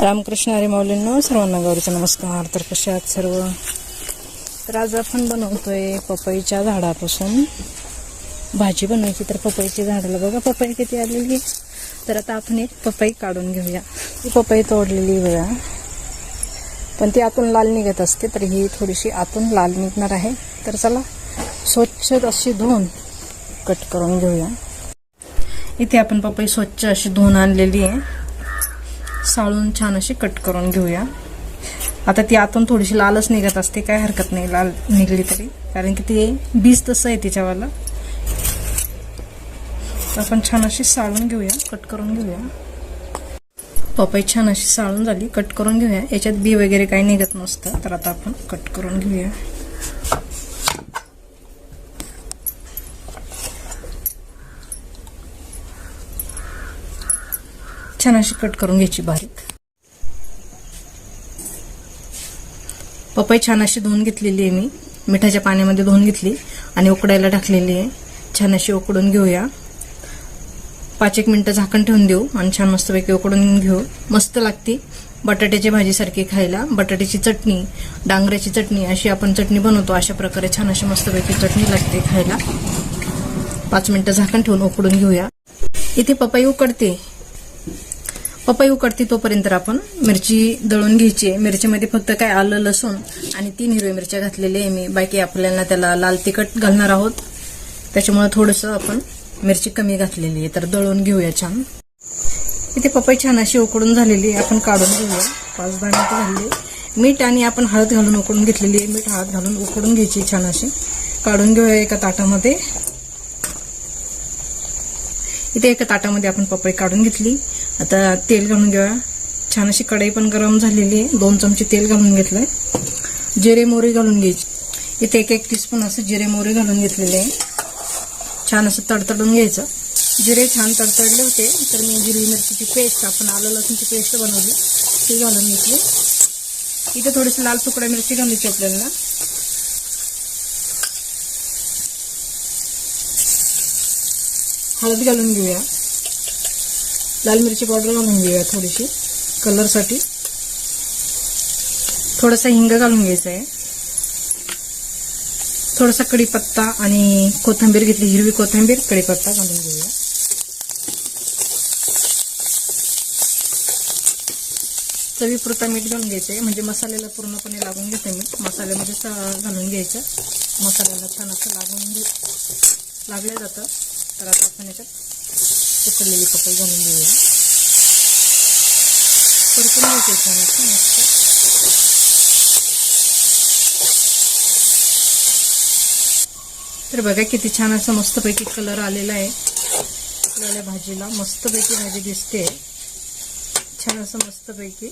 रामकृष्ण हरी माऊलींनो सर्वांना गौरीचा नमस्कार. तर कसे आहात सर्व? तर आज आपण बनवतोय पपईच्या झाडापासून भाजी बनवायची. तर पपईची झाडाला बघा पपई किती आलेली. आहे. तर आता आपण एक पपई काढून घेऊया. ही पपई तोडलेली बघा. पण ती आतून लाल निघत असते तर ही थोडीशी आतून लाल निघणार आहे. तर चला स्वच्छ अशी धुवून कट करून घेऊया. इथे आपण पपई स्वच्छ अशी धुवून आणलेली आहे. साळून छान अशी कट करून घेऊया. आता ती आतून थोडीशी लालच निघत असते काय हरकत नाही लाल निघली तरी. कारण की ते बीज तसं आहे तिच्यावाला. तर आपण छान अशी साळून घेऊया कट करून घेऊया. पपई छान अशी साळून झाली कट करून घेऊया. याच्यात बी वगैरे काही निघत नसतं तर आता आपण कट करून घेऊया. छान अशी कट करून घ्यायची बारीक. पपई छान अशी धुवून घेतलेली आहे मी. मिठाच्या पाण्यामध्ये धुवून घेतली आणि उकडायला टाकलेली आहे. छान अशी उकडून घेऊया. पाच एक मिनटं झाकण ठेवून देऊ आणि छान मस्तपैकी उकडून घेऊ. मस्त लागते. बटाट्याची भाजीसारखी खायला. बटाट्याची चटणी डांगऱ्याची चटणी अशी आपण चटणी बनवतो. अशा प्रकारे छान अशी मस्तपैकी चटणी लागते खायला. पाच मिनटं झाकण ठेवून उकडून घेऊया. इथे पपई उकडते. पपई उकडते तोपर्यंत आपण मिरची दळून घ्यायची. आहे मिरचीमध्ये फक्त काय आलं लसूण आणि तीन हिरव्या मिरच्या घातलेल्या आहे मी. बाकी आपल्याला त्याला लाल तिखट घालणार आहोत. त्याच्यामुळे थोडंसं आपण मिरची कमी घातलेली आहे. तर दळून घेऊया छान. इथे पपई छान अशी उकडून झालेली आहे. आपण काढून घेऊया. पाच दहा मिनिटं झाली. मीठ आणि आपण हळद घालून उकडून घेतलेली आहे. मीठ हळद घालून उकडून घ्यायची छान अशी. काढून घेऊया एका ताटामध्ये. इथे एका ताटामध्ये आपण पपई काढून घेतली. आता तेल घालून घेऊया छान अशी कढई पण गरम झालेली आहे. दोन चमचे तेल घालून घेतलंय. जिरे मोहरी घालून घ्यायची. इथे एक एक टीस्पून असं जिरे मोहरी घालून घेतलेले आहे. छान असं तडतडून घ्यायचं. जिरे छान तडतडले होते तर मी जिरी मिरचीची पेस्ट आपण आलं लसूणची पेस्ट बनवली ती घालून घेतली. इथे थोडीशी लाल तुकड्या मिरची घालायची आपल्याला. हळद घालून घेऊया. लाल मिरची पावडर घालून घेऊया थोडीशी कलरसाठी थोडासा हिंग घालून घ्यायचा आहे थोडासा कढीपत्ता आणि कोथिंबीर घेतली हिरवी कोथिंबीर कढीपत्ता घालून घेऊया. चवीपुरता मीठ घालून घ्यायचं आहे म्हणजे मसाल्याला पूर्णपणे लागून घेते मीठ. मसाल्यामध्ये घालून घ्यायचं. मसाल्याला छान असं लागून घे लागलं जातं. तर आता आपण याच्यात उकडलेली पपई घालून घेऊया परतून घ्यायचे छान मस्त तर बघा किती छान असा मस्तपैकी कलर आलेला आहे आपल्याला भाजीला मस्तपैकी भाजी दिसते छान असं मस्तपैकी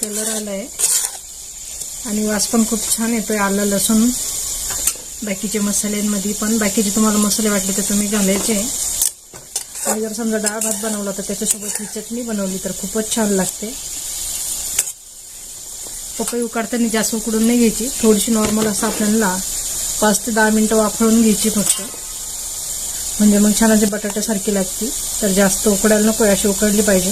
कलर आला आहे आणि वास पण खूप छान येतोय आलं लसूण बाकीचे मसाल्यांमध्ये पण बाकीचे तुम्हाला मसाले वाटले तर तुम्ही घालायचे आणि जर समजा डाळ भात बनवला तर त्याच्यासोबत ही चटणी बनवली तर खूपच छान लागते. पपई उकाडताना जास्त उकडून नाही घ्यायची. थोडीशी नॉर्मल असं आपल्याला पाच ते दहा मिनटं वाफळून घ्यायची फक्त. म्हणजे मग छान अशी बटाट्यासारखी लागते. तर जास्त उकडायला नको अशी उकडली पाहिजे.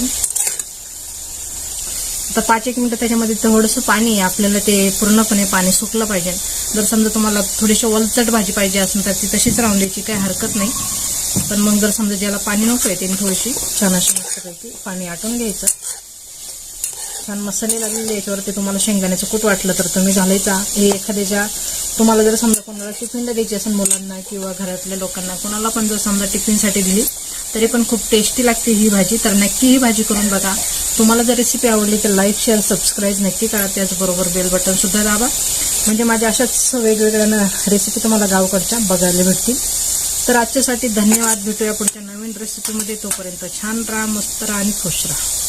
आता पाच एक मिनटं त्याच्यामध्ये थोडंसं पाणी आपल्याला ते पूर्णपणे पाणी सुकलं पाहिजे. जर समजा तुम्हाला थोडीशी वलचट भाजी पाहिजे असेल तर ती तशीच राहून द्यायची काही हरकत नाही. पण मग जर समजा ज्याला पाणी नको त्याने थोडीशी छान अशी मस्तपैकी पाणी आटून घ्यायचं. छान मसाले लागलेले याच्यावरती तुम्हाला शेंगदाण्याचं कूट वाटलं तर तुम्ही घालायचा. हे एखाद्याच्या तुम्हाला जर समजा कोणाला टिफिनला द्यायची असेल मुलांना किंवा घरातल्या लोकांना कोणाला पण जर समजा टिफिनसाठी दिली तरी पण खूप टेस्टी लागते ही भाजी. तर नक्की ही भाजी करून बघा. तुम्हाला जर रेसिपी आवडली तर लाईक शेअर सबस्क्राईब नक्की करा. त्याचबरोबर बेल बटनसुद्धा दाबा. म्हणजे माझ्या अशाच वेगवेगळ्या रेसिपी तुम्हाला गावकडच्या बघायला भेटतील. तर आजच्यासाठी धन्यवाद. भेटूया पुढच्या नवीन रेसिपीमध्ये तोपर्यंत छान राहा मस्त राहा आणि खुश राहा.